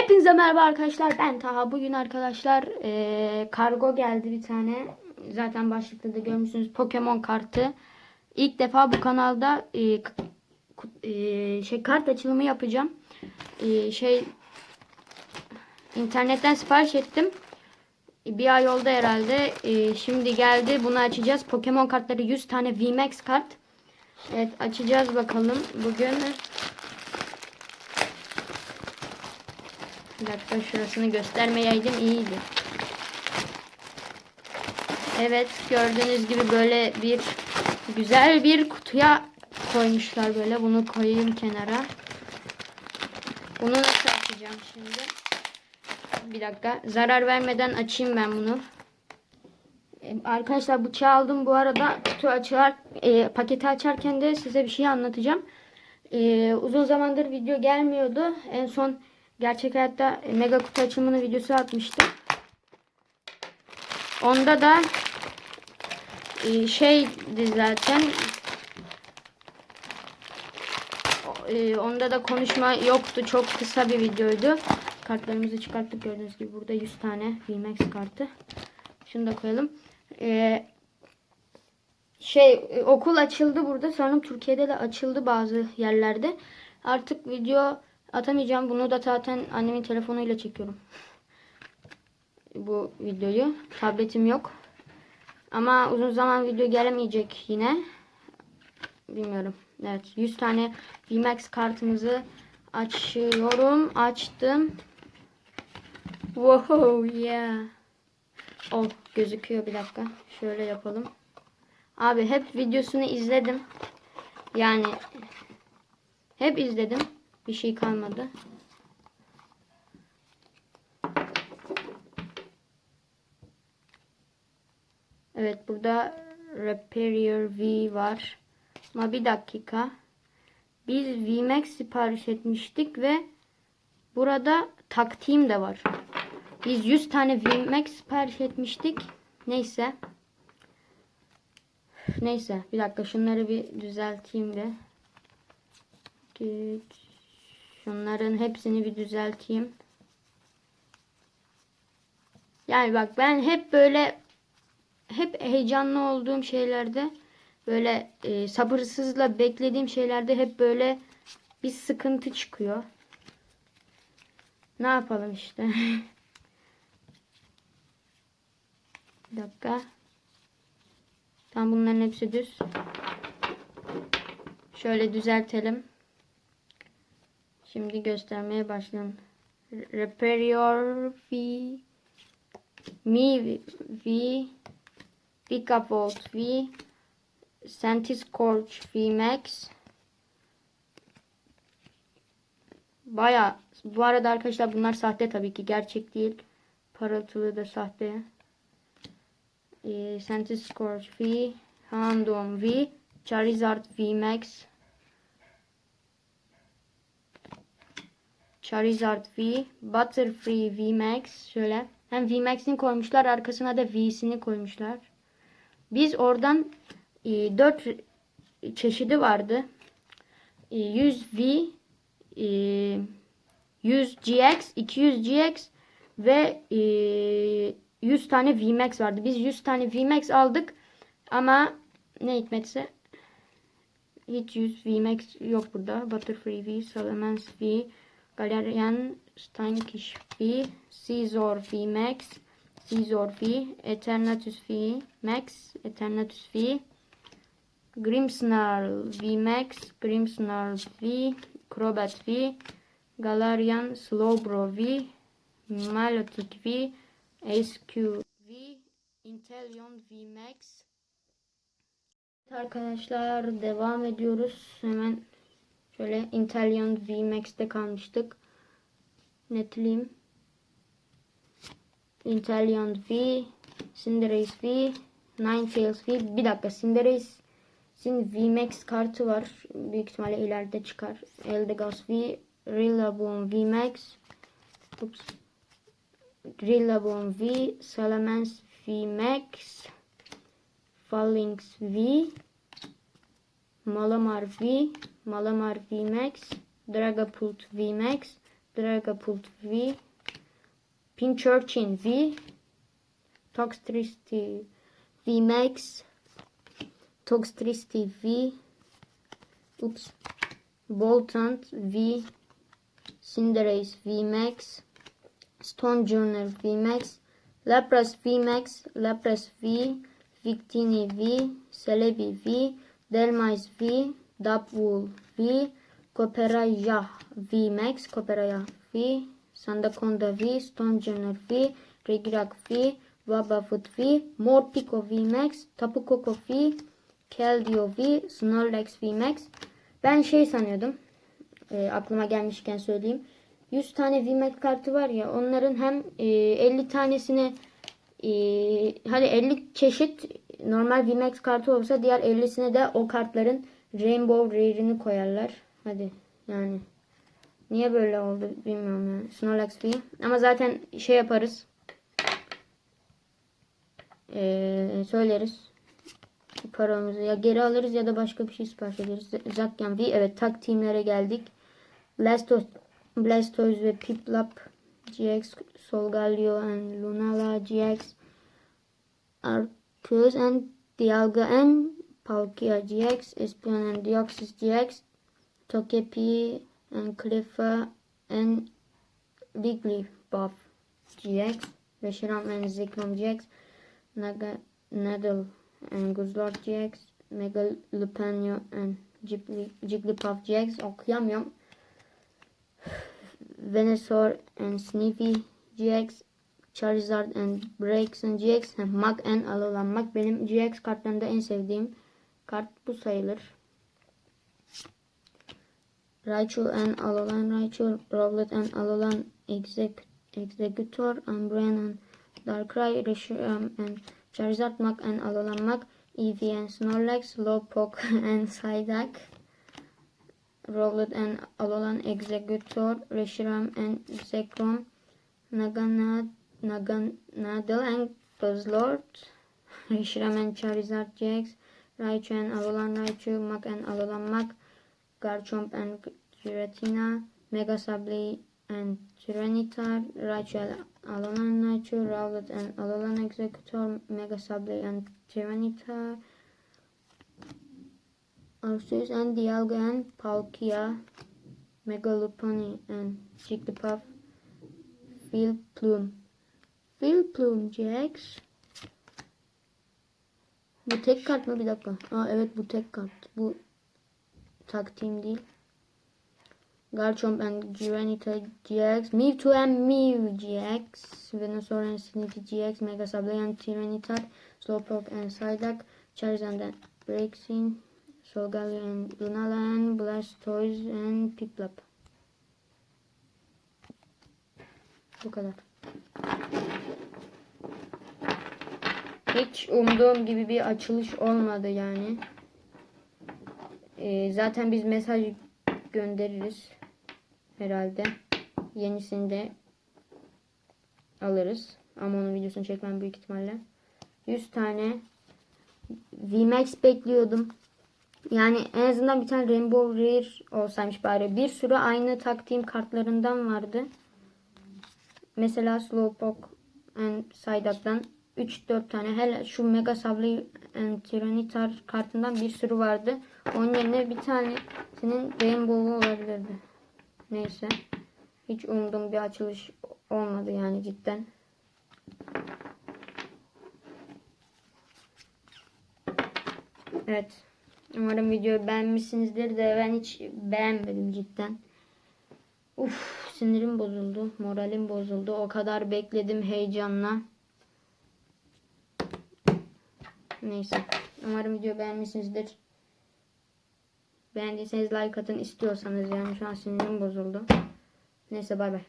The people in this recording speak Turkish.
Hepinize merhaba arkadaşlar. Ben Taha. Bugün arkadaşlar eee, kargo geldi bir tane. Zaten başlıkta da görmüşsünüz. Pokemon kartı. İlk defa bu kanalda ku- eee, şey kart açılımı yapacağım. Eee, şey internetten sipariş ettim. Bir ay oldu herhalde. Eee, şimdi geldi. Bunu açacağız. Pokemon kartları 100 tane VMAX kart. Evet açacağız bakalım. Bugün Bir dakika şurasını göstermeyeydim iyiydi. Evet gördüğünüz gibi böyle bir güzel bir kutuya koymuşlar böyle. Bunu koyayım kenara. Bunu nasıl açacağım şimdi? Bir dakika. Zarar vermeden açayım ben bunu. Arkadaşlar bıçağı aldım. Bu arada kutu açar, e, paketi açarken de size bir şey anlatacağım. E, uzun zamandır video gelmiyordu. En son gerçek hayatta mega kutu açılımını videosu atmıştım. Onda da e, şeydi zaten e, onda da konuşma yoktu. Çok kısa bir videoydu. Kartlarımızı çıkarttık gördüğünüz gibi burada 100 tane VMAX kartı. Şunu da koyalım. E, şey e, okul açıldı burada. Sanırım Türkiye'de de açıldı bazı yerlerde. Artık video atamayacağım. Bunu da zaten annemin telefonuyla çekiyorum. Bu videoyu. Tabletim yok. Ama uzun zaman video gelemeyecek yine. Bilmiyorum. Evet. 100 tane VMAX kartımızı açıyorum. Açtım. Wow yeah. Oh gözüküyor bir dakika. Şöyle yapalım. Abi hep videosunu izledim. Yani hep izledim. Bir şey kalmadı. Evet burada Repair V var. Ama bir dakika. Biz VMAX sipariş etmiştik ve burada taktiğim de var. Biz 100 tane VMAX sipariş etmiştik. Neyse. Neyse bir dakika şunları bir düzelteyim de. Güç. Şunların hepsini bir düzelteyim. Yani bak ben hep böyle hep heyecanlı olduğum şeylerde böyle e, sabırsızla beklediğim şeylerde hep böyle bir sıkıntı çıkıyor. Ne yapalım işte. bir dakika. Tam bunların hepsi düz. Şöyle düzeltelim. Şimdi göstermeye başlayalım. Reparior V Mi V Pickup Volt V Sentis Scorch V Max Baya bu arada arkadaşlar bunlar sahte tabii ki gerçek değil. Parıltılı da sahte. Ee, Sentis Scorch V Houndoom V Charizard V Max Charizard V, Butterfree V Max şöyle. Hem V Max'ini koymuşlar, arkasına da V'sini koymuşlar. Biz oradan e, 4 çeşidi vardı. E, 100 V, e, 100 GX, 200 GX ve e, 100 tane V Max vardı. Biz 100 tane V Max aldık ama ne hikmetse hiç 100 V Max yok burada. Butterfree V, Salamence V, Galarian Stankish V, Caesar V Max, Caesar V, Eternatus V Max, Eternatus V, Grimmsnarl V Max, Grimmsnarl V, Crobat V, Galarian Slowbro V, Milotic V, SQ V, Inteleon V Max. Arkadaşlar devam ediyoruz. Hemen Şöyle Inteleon VMAX'te kalmıştık. Netleyeyim. Inteleon V, Cinderace V, Ninetales V. Bir dakika Cinderace'in VMAX kartı var. Büyük ihtimalle ileride çıkar. Eldegoss V, Rillaboom VMAX. Ups. Rillaboom V, Salamence VMAX. Phalanx V, Malamar V, Malamar VMAX, Dragapult VMAX, Dragapult V. Pinchurchin V. Toxtricity V Max. Toxtricity V. Oops. Boltant V. Cinderace V Max. Stone Journal V Max. Lapras V Max. Lapras V. Victini V. Celebi V. Delmise V. V. Coperaya V Max. Coperaya V. Sandaconda V. Stone Journal V. Regirak V. Wabafoot V. Morpeko V Max. Tapu Koko V. Keldeo V. Snorlax V Max. Ben şey sanıyordum. E, aklıma gelmişken söyleyeyim. 100 tane VMAX kartı var ya onların hem e, 50 tanesine e, hadi 50 çeşit normal VMAX kartı olsa diğer 50'sine de o kartların Rainbow Rare'ini koyarlar. Hadi yani niye böyle oldu bilmiyorum yani. Snorlax V ama zaten şey yaparız. E, söyleriz paramızı ya geri alırız ya da başka bir şey sipariş ederiz. Zakyan V evet tak teamlere geldik. Blastos, Blastoise ve Piplup GX, Solgaleo and Lunala GX, Arceus and Dialga and Palkia GX, Espion and Deoxys GX, Togepi and Cleffa and Wigglybuff GX, Reshiram and Zekrom GX, Naga, Nadal and Guzlord GX, Mega Lupanio and Jiggly- Jigglypuff GX okuyamıyorum. Venusaur and Sniffy GX, Charizard and Braixen GX, Mag and Alolan Mag benim GX kartlarında en sevdiğim kart bu sayılır. Raichu and Alolan Raichu, Rowlet and Alolan Exec Executor, Umbreon and Darkrai, Reshiram and Charizard Mag and Alolan Mag, Eevee and Snorlax, Slowpoke and Psyduck, Rowlet and Alolan Executor, Reshiram and Zekrom, Naganad, Naganadel and Buzzlord, Reshiram and Charizard GX, Raichu and Alolan Raichu, Mag and Alolan Mag, Garchomp and Giratina, Mega Sableye and Tyranitar, Raichu and Alolan Raichu, Rowlet and Alolan Executor, Mega Sableye and Tyranitar, Arceus and Dialga and Palkia, Megalopony and Jigglypuff, Phil Plume. Phil Plume GX. Bu tek kart mı? Bir dakika. Aa evet bu tek kart. Bu taktiğim değil. Garchomp and Granita GX, Mewtwo and Mew GX, Venusaur and Sniffy GX, Mega Sableye and Tyranitar, Slowpoke and Psyduck, Charizard and Braixen, Solgaleo and Lunala and Blastoise and Piplup. Bu kadar. Hiç umduğum gibi bir açılış olmadı yani. Ee, zaten biz mesaj göndeririz herhalde. Yenisini de alırız. Ama onun videosunu çekmem büyük ihtimalle. 100 tane VMAX bekliyordum. Yani en azından bir tane Rainbow Rare olsaymış bari. Bir sürü aynı taktiğim kartlarından vardı. Mesela Slowpoke and Psyduck'dan 3-4 tane. Hele şu Mega Sableye and Tyranitar kartından bir sürü vardı. Onun yerine bir tane senin Rainbow'u olabilirdi. Neyse. Hiç umduğum bir açılış olmadı yani cidden. Evet. Umarım videoyu beğenmişsinizdir de ben hiç beğenmedim cidden. Uf sinirim bozuldu. Moralim bozuldu. O kadar bekledim heyecanla. Neyse. Umarım video beğenmişsinizdir. Beğendiyseniz like atın istiyorsanız yani şu an sinirim bozuldu. Neyse bay bay.